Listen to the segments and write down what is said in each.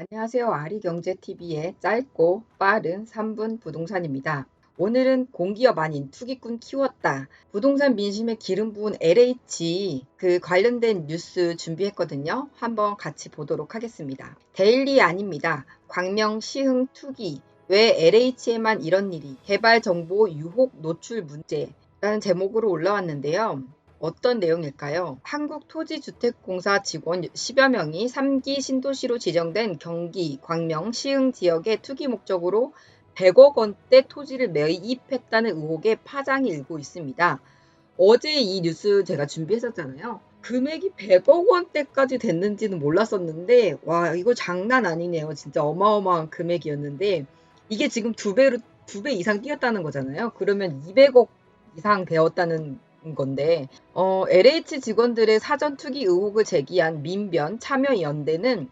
안녕하세요. 아리경제TV의 짧고 빠른 3분 부동산입니다. 오늘은 공기업 아닌 투기꾼 키웠다. 부동산 민심에 기름 부은 LH 그 관련된 뉴스 준비했거든요. 한번 같이 보도록 하겠습니다. 데일리 아닙니다. 광명 시흥 투기. 왜 LH에만 이런 일이? 개발 정보 유혹 노출 문제 라는 제목으로 올라왔는데요. 어떤 내용일까요? 한국토지주택공사 직원 10여 명이 3기 신도시로 지정된 경기, 광명, 시흥 지역의 투기 목적으로 100억 원대 토지를 매입했다는 의혹에 파장이 일고 있습니다. 어제 이 뉴스 제가 준비했었잖아요. 금액이 100억 원대까지 됐는지는 몰랐었는데, 와, 이거 장난 아니네요. 진짜 어마어마한 금액이었는데, 이게 지금 두 배로, 두 배 이상 뛰었다는 거잖아요. 그러면 200억 이상 되었다는 건데 어, LH 직원들의 사전 투기 의혹을 제기한 민변 참여연대는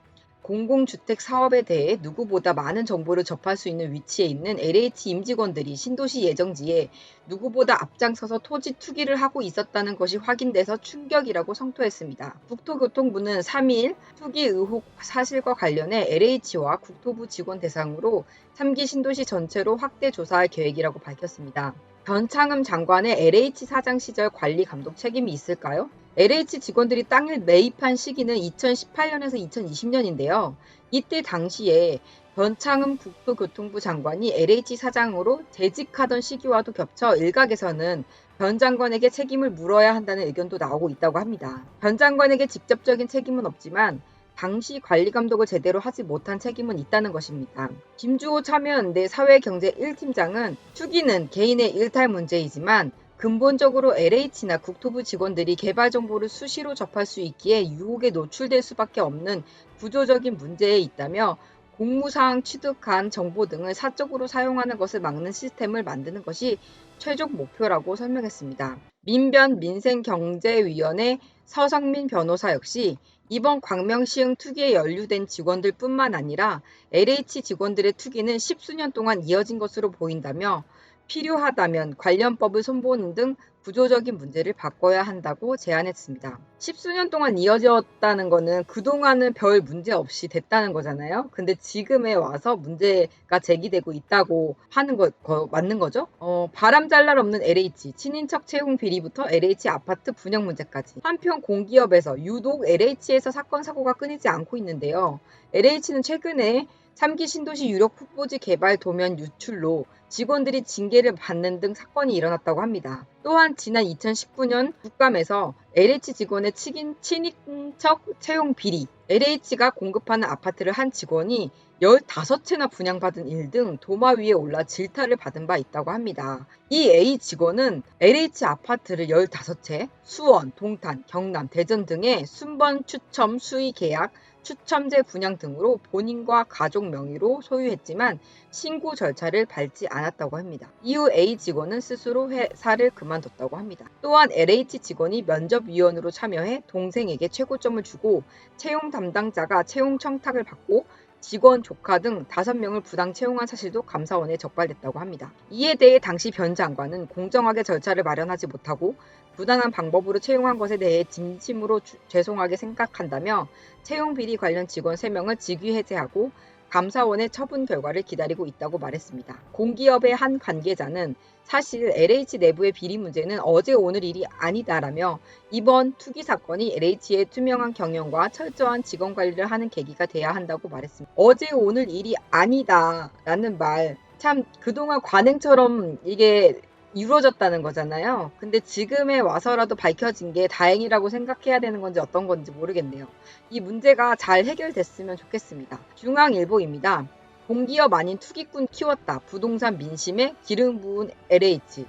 공공주택 사업에 대해 누구보다 많은 정보를 접할 수 있는 위치에 있는 LH 임직원들이 신도시 예정지에 누구보다 앞장서서 토지 투기를 하고 있었다는 것이 확인돼서 충격이라고 성토했습니다. 국토교통부는 3일 투기 의혹 사실과 관련해 LH와 국토부 직원 대상으로 3기 신도시 전체로 확대 조사할 계획이라고 밝혔습니다. 변창흠 장관의 LH 사장 시절 관리 감독 책임이 있을까요? LH 직원들이 땅을 매입한 시기는 2018년에서 2020년인데요. 이때 당시에 변창흠 국토교통부 장관이 LH 사장으로 재직하던 시기와도 겹쳐 일각에서는 변 장관에게 책임을 물어야 한다는 의견도 나오고 있다고 합니다. 변 장관에게 직접적인 책임은 없지만 당시 관리 감독을 제대로 하지 못한 책임은 있다는 것입니다. 김주호 참여연대 사회경제 1팀장은 투기는 개인의 일탈 문제이지만 근본적으로 LH나 국토부 직원들이 개발 정보를 수시로 접할 수 있기에 유혹에 노출될 수밖에 없는 구조적인 문제에 있다며 공무사항 취득한 정보 등을 사적으로 사용하는 것을 막는 시스템을 만드는 것이 최종 목표라고 설명했습니다. 민변 민생경제위원회 서성민 변호사 역시 이번 광명시흥 투기에 연루된 직원들 뿐만 아니라 LH 직원들의 투기는 십수년 동안 이어진 것으로 보인다며 필요하다면 관련법을 손보는 등 구조적인 문제를 바꿔야 한다고 제안했습니다. 십수년 동안 이어졌다는 거는 그동안은 별 문제 없이 됐다는 거잖아요. 근데 지금에 와서 문제가 제기되고 있다고 하는 거, 거 맞는 거죠? 어, 바람 잘 날 없는 LH, 친인척 채용 비리부터 LH 아파트 분양 문제까지. 한편 공기업에서 유독 LH에서 사건 사고가 끊이지 않고 있는데요. LH는 최근에 3기 신도시 유력 풋보지 개발 도면 유출로 직원들이 징계를 받는 등 사건이 일어났다고 합니다. 또한 지난 2019년 국감에서 LH 직원의 치긴, 친인척 채용 비리, LH가 공급하는 아파트를 한 직원이 15채나 분양받은 일 등 도마 위에 올라 질타를 받은 바 있다고 합니다. 이 A 직원은 LH 아파트를 15채, 수원, 동탄, 경남, 대전 등의 순번 추첨 수의 계약, 추첨제 분양 등으로 본인과 가족 명의로 소유했지만 신고 절차를 밟지 않았다고 합니다. 이후 A 직원은 스스로 회사를 그만 뒀다고 합니다. 또한 LH 직원이 면접위원으로 참여해 동생에게 최고점을 주고 채용 담당자가 채용 청탁을 받고 직원 조카 등 5명을 부당 채용한 사실도 감사원에 적발됐다고 합니다. 이에 대해 당시 변 장관은 공정하게 절차를 마련하지 못하고 부당한 방법으로 채용한 것에 대해 진심으로 주, 죄송하게 생각한다며 채용 비리 관련 직원 3명을 직위 해제하고 감사원의 처분 결과를 기다리고 있다고 말했습니다. 공기업의 한 관계자는 사실 LH 내부의 비리 문제는 어제 오늘 일이 아니다라며 이번 투기 사건이 LH의 투명한 경영과 철저한 직원 관리를 하는 계기가 돼야 한다고 말했습니다. 어제 오늘 일이 아니다라는 말 참 그동안 관행처럼 이게 이루어졌다는 거잖아요. 근데 지금에 와서라도 밝혀진 게 다행이라고 생각해야 되는 건지 어떤 건지 모르겠네요. 이 문제가 잘 해결됐으면 좋겠습니다. 중앙일보입니다. 공기업 아닌 투기꾼 키웠다. 부동산 민심에 기름 부은 LH.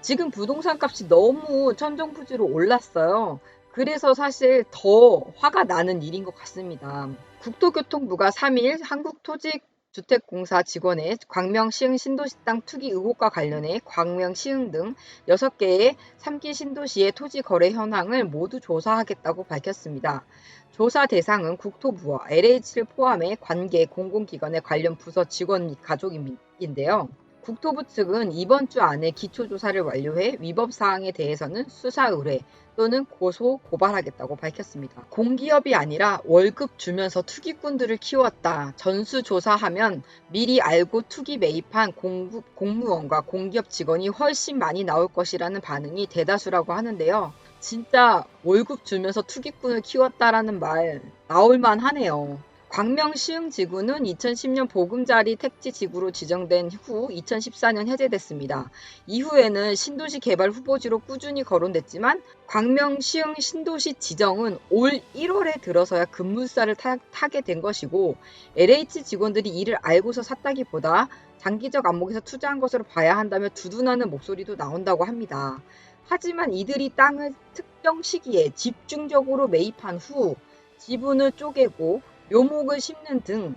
지금 부동산 값이 너무 천정부지로 올랐어요. 그래서 사실 더 화가 나는 일인 것 같습니다. 국토교통부가 3일 한국토지 주택공사 직원의 광명 시흥 신도시 땅 투기 의혹과 관련해 광명 시흥 등 6개의 3기 신도시의 토지 거래 현황을 모두 조사하겠다고 밝혔습니다. 조사 대상은 국토부와 LH를 포함해 관계 공공기관의 관련 부서 직원 및 가족인데요. 국토부 측은 이번 주 안에 기초조사를 완료해 위법 사항에 대해서는 수사 의뢰 또는 고소 고발하겠다고 밝혔습니다. 공기업이 아니라 월급 주면서 투기꾼들을 키웠다. 전수조사하면 미리 알고 투기 매입한 공급, 공무원과 공기업 직원이 훨씬 많이 나올 것이라는 반응이 대다수라고 하는데요. 진짜 월급 주면서 투기꾼을 키웠다라는 말 나올만 하네요. 광명 시흥 지구는 2010년 보금자리 택지 지구로 지정된 후 2014년 해제됐습니다. 이후에는 신도시 개발 후보지로 꾸준히 거론됐지만 광명 시흥 신도시 지정은 올 1월에 들어서야 급물살을 타, 타게 된 것이고 LH 직원들이 이를 알고서 샀다기보다 장기적 안목에서 투자한 것으로 봐야 한다며 두둔하는 목소리도 나온다고 합니다. 하지만 이들이 땅을 특정 시기에 집중적으로 매입한 후 지분을 쪼개고 묘목을 심는 등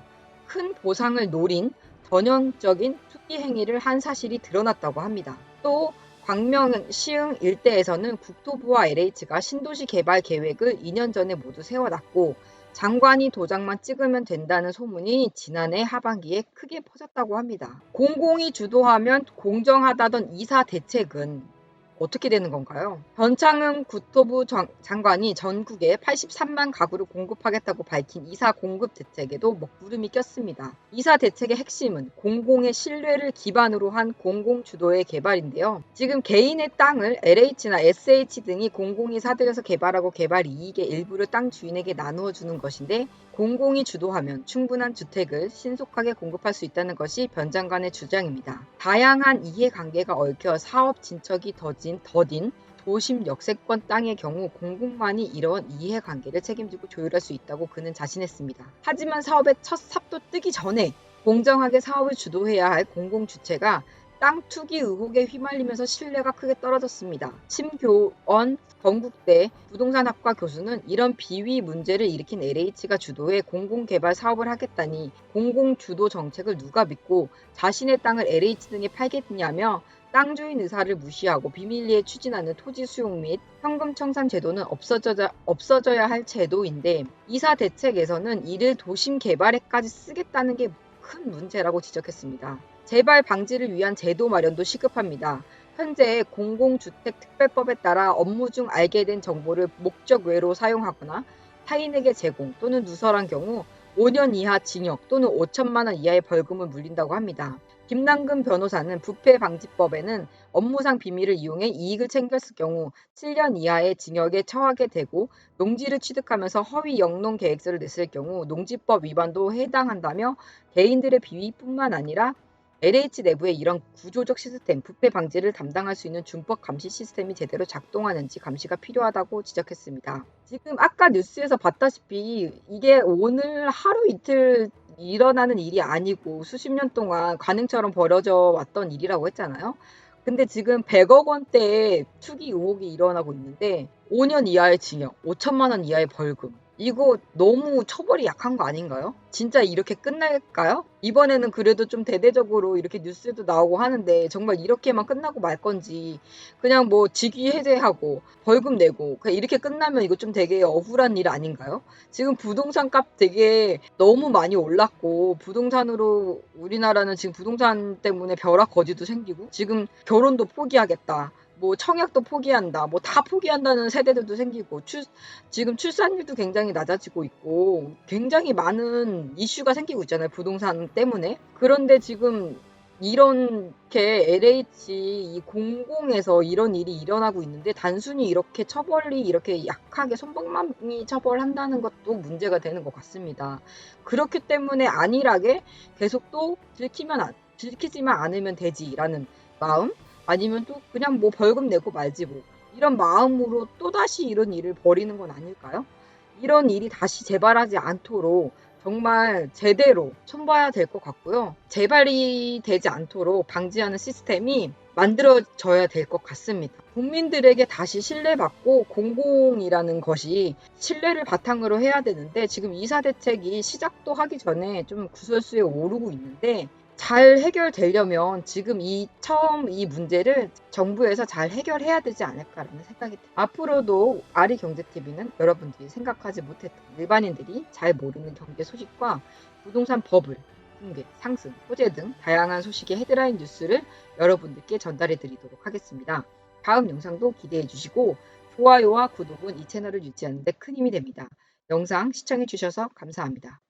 큰 보상을 노린 전형적인 투기 행위를 한 사실이 드러났다고 합니다. 또 광명 시흥 일대에서는 국토부와 LH가 신도시 개발 계획을 2년 전에 모두 세워놨고 장관이 도장만 찍으면 된다는 소문이 지난해 하반기에 크게 퍼졌다고 합니다. 공공이 주도하면 공정하다던 이사 대책은 어떻게 되는 건가요? 변창흠 국토부 장, 장관이 전국에 83만 가구를 공급하겠다고 밝힌 이사 공급 대책에도 먹구름이 꼈습니다. 이사 대책의 핵심은 공공의 신뢰를 기반으로 한 공공 주도의 개발인데요. 지금 개인의 땅을 LH나 SH 등이 공공이 사들여서 개발하고 개발 이익의 일부를 땅 주인에게 나누어 주는 것인데 공공이 주도하면 충분한 주택을 신속하게 공급할 수 있다는 것이 변 장관의 주장입니다. 다양한 이해관계가 얽혀 사업 진척이 더진 더딘 도심 역세권 땅의 경우 공공만이 이러한 이해관계를 책임지고 조율할 수 있다고 그는 자신했습니다. 하지만 사업의 첫 삽도 뜨기 전에 공정하게 사업을 주도해야 할 공공 주체가 땅 투기 의혹에 휘말리면서 신뢰가 크게 떨어졌습니다. 심교원 건국대 부동산학과 교수는 이런 비위 문제를 일으킨 LH가 주도해 공공개발 사업을 하겠다니 공공 주도 정책을 누가 믿고 자신의 땅을 LH 등에 팔겠냐며 땅 주인 의사를 무시하고 비밀리에 추진하는 토지 수용 및 현금 청산 제도는 없어져야, 없어져야 할 제도인데 이사 대책에서는 이를 도심 개발에까지 쓰겠다는 게 큰 문제라고 지적했습니다. 재발 방지를 위한 제도 마련도 시급합니다. 현재 공공주택특별법에 따라 업무 중 알게 된 정보를 목적 외로 사용하거나 타인에게 제공 또는 누설한 경우 5년 이하 징역 또는 5천만 원 이하의 벌금을 물린다고 합니다. 김남근 변호사는 부패방지법에는 업무상 비밀을 이용해 이익을 챙겼을 경우 7년 이하의 징역에 처하게 되고 농지를 취득하면서 허위 영농 계획서를 냈을 경우 농지법 위반도 해당한다며 개인들의 비위뿐만 아니라 LH 내부의 이런 구조적 시스템, 부패 방지를 담당할 수 있는 준법 감시 시스템이 제대로 작동하는지 감시가 필요하다고 지적했습니다. 지금 아까 뉴스에서 봤다시피 이게 오늘 하루 이틀 일어나는 일이 아니고 수십 년 동안 관행처럼 벌어져 왔던 일이라고 했잖아요. 근데 지금 100억 원대의 투기 의혹이 일어나고 있는데 5년 이하의 징역, 5천만 원 이하의 벌금. 이거 너무 처벌이 약한 거 아닌가요? 진짜 이렇게 끝날까요? 이번에는 그래도 좀 대대적으로 이렇게 뉴스도 나오고 하는데 정말 이렇게만 끝나고 말 건지 그냥 뭐 직위 해제하고 벌금 내고 그냥 이렇게 끝나면 이거 좀 되게 억울한 일 아닌가요? 지금 부동산 값 되게 너무 많이 올랐고 부동산으로 우리나라는 지금 부동산 때문에 벼락 거지도 생기고 지금 결혼도 포기하겠다. 뭐 청약도 포기한다, 뭐 다 포기한다는 세대들도 생기고 출, 지금 출산율도 굉장히 낮아지고 있고 굉장히 많은 이슈가 생기고 있잖아요 부동산 때문에. 그런데 지금 이렇게 LH 이 공공에서 이런 일이 일어나고 있는데 단순히 이렇게 처벌이 이렇게 약하게 손방망이 처벌한다는 것도 문제가 되는 것 같습니다. 그렇기 때문에 안일하게 계속 또 들키면 안- 들키지만 않으면 되지라는 마음 아니면 또 그냥 뭐 벌금 내고 말지 뭐 이런 마음으로 또다시 이런 일을 벌이는 건 아닐까요? 이런 일이 다시 재발하지 않도록 정말 제대로 손봐야 될 것 같고요. 재발이 되지 않도록 방지하는 시스템이 만들어져야 될 것 같습니다. 국민들에게 다시 신뢰받고 공공이라는 것이 신뢰를 바탕으로 해야 되는데 지금 이사 대책이 시작도 하기 전에 좀 구설수에 오르고 있는데 잘 해결되려면 지금 이 처음 이 문제를 정부에서 잘 해결해야 되지 않을까라는 생각이 듭니다. 앞으로도 아리 경제TV는 여러분들이 생각하지 못했던 일반인들이 잘 모르는 경제 소식과 부동산 법을 붕괴, 상승, 호재 등 다양한 소식의 헤드라인 뉴스를 여러분들께 전달해 드리도록 하겠습니다. 다음 영상도 기대해 주시고 좋아요와 구독은 이 채널을 유지하는 데 큰 힘이 됩니다. 영상 시청해 주셔서 감사합니다.